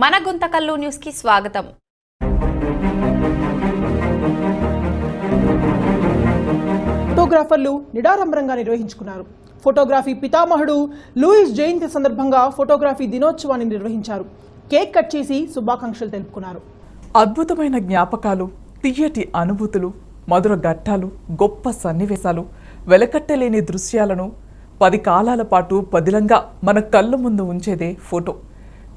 మన గుంతకల్లు న్యూస్కి స్వాగతం. ఫోటోగ్రాఫర్లు నిడారంభరంగా నిర్వహించుకున్నారు. ఫోటోగ్రఫీ పితామహుడు లూయిస్ జయంతి సందర్భంగా ఫోటోగ్రఫీ దినోత్సవాన్ని నిర్వహించారు. కేక్ కట్ చేసి శుభాకాంక్షలు తెలుపుకున్నారు. అద్భుతమైన జ్ఞాపకాలు తీయటి అనుభూతులు మధుర ఘట్టాలు గొప్ప సన్నివేశాలు వెలకట్టలేని దృశ్యాలను పది కాలాల పాటు పదిలంగా మన కళ్ళ ముందు ఉంచేదే ఫోటో.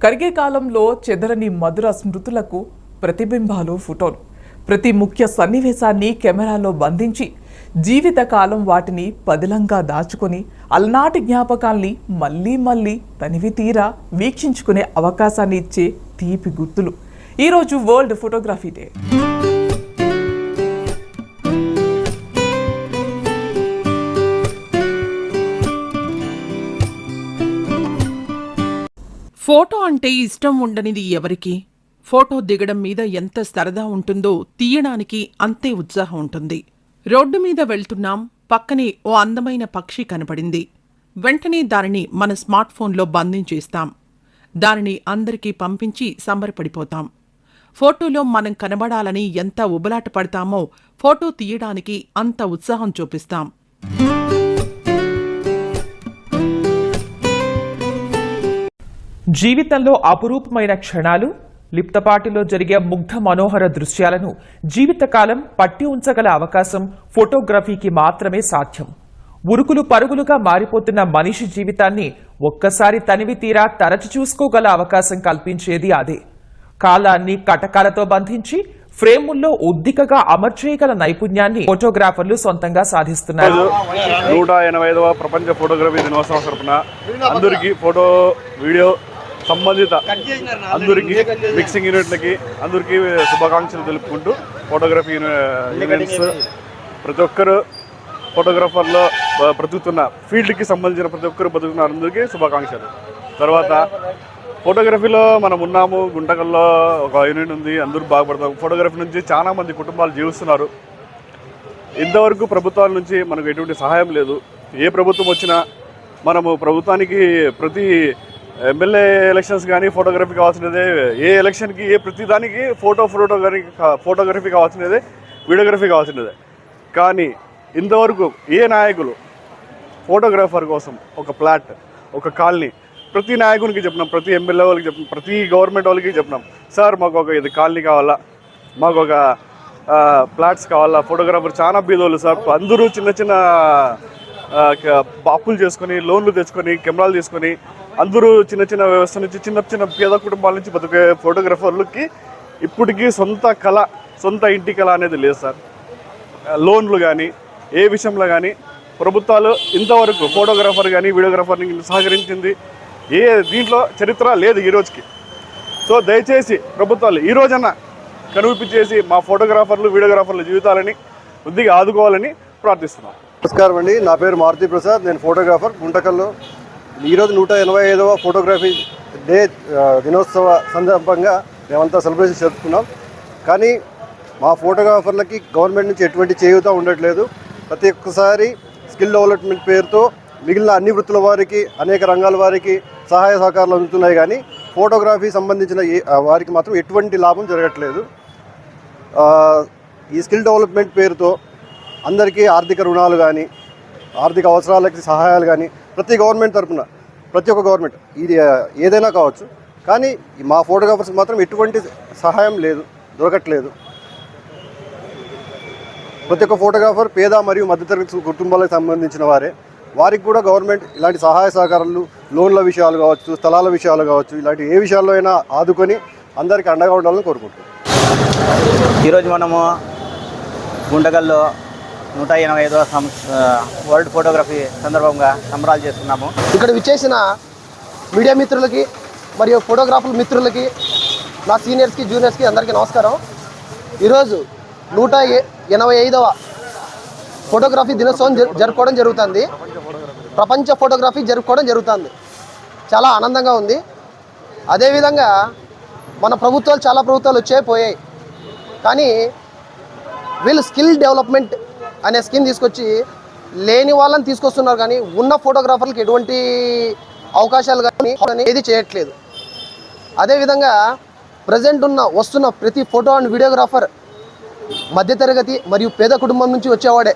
కరిగే కాలంలో చెదరని మధుర స్మృతులకు ప్రతిబింబాలు ఫోటోలు. ప్రతి ముఖ్య సన్నివేశాన్ని కెమెరాలో బంధించి జీవితకాలం వాటిని పదిలంగా దాచుకొని అలనాటి జ్ఞాపకాల్ని మళ్ళీ మళ్ళీ తనివి తీరా వీక్షించుకునే అవకాశాన్ని ఇచ్చే తీపి గుర్తులు. ఈరోజు వరల్డ్ ఫోటోగ్రఫీ డే. ఫోటో అంటే ఇష్టం ఉండనిది ఎవరికి? ఫోటో దిగడం మీద ఎంత సరదా ఉంటుందో తీయడానికి అంతే ఉత్సాహం ఉంటుంది. రోడ్డు మీద వెళ్తున్నాం పక్కనే ఓ అందమైన పక్షి కనపడింది. వెంటనే దానిని మన స్మార్ట్ ఫోన్లో బంధించేస్తాం దానిని అందరికీ పంపించి సంబరపడిపోతాం. ఫోటోలో మనం కనబడాలని ఎంత ఉబలాట పడతామో ఫోటో తీయడానికి అంత ఉత్సాహం చూపిస్తాం. జీవితంలో అపురూపమైన క్షణాలు లిప్తపాటిలో జరిగే ముగ్ధ మనోహర దృశ్యాలను జీవితకాలం పట్టి ఉంచగల అవకాశం ఫోటోగ్రఫీకి మాత్రమే సాధ్యం. ఉరుకులు పరుగులుగా మారిపోతున్న మనిషి జీవితాన్ని ఒక్కసారి తనివి తీరా తరచి చూసుకోగల అవకాశం కల్పించేది అదే. కాలాన్ని కటకాలతో బంధించి ఫ్రేముల్లో ఉద్దికగా అమర్చేయగల నైపుణ్యాన్ని ఫోటోగ్రాఫర్లు సొంతంగా సాధిస్తున్నారు. నూట ఎనభై ఐదవ ప్రపంచ ఫోటోగ్రఫీ దినోత్సవం అందరికీ ఫోటో వీడియో సంబంధిత అందరికీ. మిక్సింగ్ యూనిట్లకి అందరికీ శుభాకాంక్షలు తెలుపుకుంటూ ఫోటోగ్రఫీ యూనిట్స్ ప్రతి ఒక్కరు ఫోటోగ్రాఫర్లో బ్రతుకుతున్న ఫీల్డ్కి సంబంధించిన ప్రతి ఒక్కరు బతుకుతున్న అందరికీ శుభాకాంక్షలు. తర్వాత ఫోటోగ్రఫీలో మనం ఉన్నాము గుంటకల్లో ఒక యూనిట్ ఉంది అందరూ బాగుపడతాం ఫోటోగ్రఫీ నుంచి చాలా మంది కుటుంబాలు జీవిస్తున్నారు. ఇంతవరకు ప్రభుత్వాల నుంచి మనకు ఎటువంటి సహాయం లేదు. ఏ ప్రభుత్వం వచ్చినా మనము ప్రభుత్వానికి ప్రతి ఎమ్మెల్యే ఎలక్షన్స్ కానీ ఫోటోగ్రఫీ కావాల్సినదే ఏ ఎలక్షన్కి ఏ ప్రతిదానికి ఫోటో ఫోటోగ్రఫీ ఫోటోగ్రఫీ కావాల్సినదే వీడియోగ్రఫీ కావాల్సినదే. కానీ ఇంతవరకు ఏ నాయకులు ఫోటోగ్రాఫర్ కోసం ఒక ప్లాట్ ఒక కాలనీ ప్రతి నాయకునికి చెప్పినాం ప్రతి ఎమ్మెల్యే వాళ్ళకి చెప్పినాం ప్రతి గవర్నమెంట్ వాళ్ళకి చెప్పినాం సార్ మాకు ఒక ఇది కాలనీ కావాలా? మాకు ఒక ప్లాట్స్ కావాలా? ఫోటోగ్రాఫర్ చాలా బీదోళ్ళు సార్ అందరూ చిన్న చిన్న అప్పులు చేసుకొని లోన్లు తెచ్చుకొని కెమెరాలు తీసుకొని అందరూ చిన్న చిన్న వ్యవస్థ నుంచి చిన్న చిన్న పేద కుటుంబాల నుంచి బతికే ఫోటోగ్రాఫర్లకి ఇప్పటికీ సొంత కళ సొంత ఇంటి కళ అనేది లేదు సార్. లోన్లు కానీ ఏ విషయంలో కానీ ప్రభుత్వాలు ఇంతవరకు ఫోటోగ్రాఫర్ కానీ వీడియోగ్రాఫర్ని సహకరించింది. ఏ దీంట్లో చరిత్ర లేదు ఈరోజుకి సో దయచేసి ప్రభుత్వాలు ఈ రోజన్నా కనువిప్పించేసి మా ఫోటోగ్రాఫర్లు వీడియోగ్రాఫర్ల జీవితాలని కొద్దిగా ఆదుకోవాలని ప్రార్థిస్తున్నాం. నమస్కారం అండి. నా పేరు మారుతి ప్రసాద్. నేను ఫోటోగ్రాఫర్ గుంటకల్లో. ఈరోజు నూట ఎనభై ఐదవ ఫోటోగ్రఫీ డే దినోత్సవ సందర్భంగా మేమంతా సెలబ్రేషన్ జరుపుకున్నాం. కానీ మా ఫోటోగ్రాఫర్లకి గవర్నమెంట్ నుంచి ఎటువంటి చేయూత ఉండట్లేదు. ప్రతి ఒక్కసారి స్కిల్ డెవలప్మెంట్ పేరుతో మిగిలిన అన్ని వృత్తుల వారికి అనేక రంగాల వారికి సహాయ సహకారాలు అందుతున్నాయి. కానీ ఫోటోగ్రఫీ సంబంధించిన వారికి మాత్రం ఎటువంటి లాభం జరగట్లేదు. ఈ స్కిల్ డెవలప్మెంట్ పేరుతో అందరికీ ఆర్థిక రుణాలు కానీ ఆర్థిక అవసరాలకి సహాయాలు కానీ ప్రతి గవర్నమెంట్ తరపున ప్రతి ఒక్క గవర్నమెంట్ ఇది ఏదైనా కావచ్చు. కానీ మా ఫోటోగ్రాఫర్స్కి మాత్రం ఎటువంటి సహాయం లేదు దొరకట్లేదు. ప్రతి ఒక్క ఫోటోగ్రాఫర్ పేద మరియు మధ్యతరగతి కుటుంబాలకు సంబంధించిన వారే. వారికి కూడా గవర్నమెంట్ ఇలాంటి సహాయ సహకారాలు లోన్ల విషయాలు కావచ్చు స్థలాల విషయాలు కావచ్చు ఇలాంటి ఏ విషయాల్లో అయినా ఆదుకొని అందరికీ అండగా ఉండాలని కోరుకుంటున్నాం. ఈరోజు మనము గుంటగల్లో నూట ఎనభై ఐదవ సం వరల్డ్ ఫోటోగ్రఫీ సందర్భంగా సంబరాలు చేస్తున్నాము. ఇక్కడ విచ్చేసిన మీడియా మిత్రులకి మరియు ఫోటోగ్రాఫర్ మిత్రులకి నా సీనియర్స్కి జూనియర్స్కి అందరికీ నమస్కారం. ఈరోజు నూట ఎనభై ఐదవ ఫోటోగ్రఫీ దినోత్సవం జరుపుకోవడం జరుగుతుంది. ప్రపంచ ఫోటోగ్రఫీ జరుపుకోవడం జరుగుతుంది. చాలా ఆనందంగా ఉంది. అదేవిధంగా మన ప్రభుత్వాలు చాలా ప్రభుత్వాలు వచ్చాయి పోయాయి. కానీ వీళ్ళు స్కిల్ డెవలప్మెంట్ అనే స్కీమ్ తీసుకొచ్చి లేని వాళ్ళని తీసుకొస్తున్నారు కానీ ఉన్న ఫోటోగ్రాఫర్లకు ఎటువంటి అవకాశాలు కానీ ఏది చేయట్లేదు. అదేవిధంగా ప్రజెంట్ ఉన్న వస్తున్న ప్రతి ఫోటో అండ్ వీడియోగ్రాఫర్ మధ్యతరగతి మరియు పేద కుటుంబం నుంచి వచ్చేవాడే.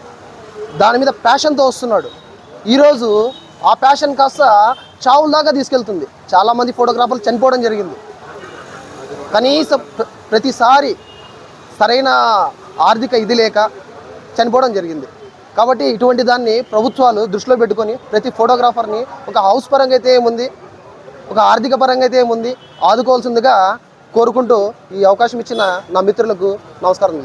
దాని మీద ప్యాషన్తో వస్తున్నాడు. ఈరోజు ఆ ప్యాషన్ కాస్త చావులాగా తీసుకెళ్తుంది. చాలామంది ఫోటోగ్రాఫర్లు చనిపోవడం జరిగింది. కనీసం ప్ర- ప్రతిసారి సరైన ఆర్థిక ఇది లేక చనిపోవడం జరిగింది. కాబట్టి ఇటువంటి దాన్ని ప్రభుత్వాలు దృష్టిలో పెట్టుకొని ప్రతి ఫోటోగ్రాఫర్ని ఒక హౌస్ పరంగా అయితే ఏముంది? ఒక ఆర్థిక పరంగా అయితే ఏముంది? ఆదుకోవాల్సిందిగా కోరుకుంటూ ఈ అవకాశం ఇచ్చిన నా మిత్రులకు నమస్కారం.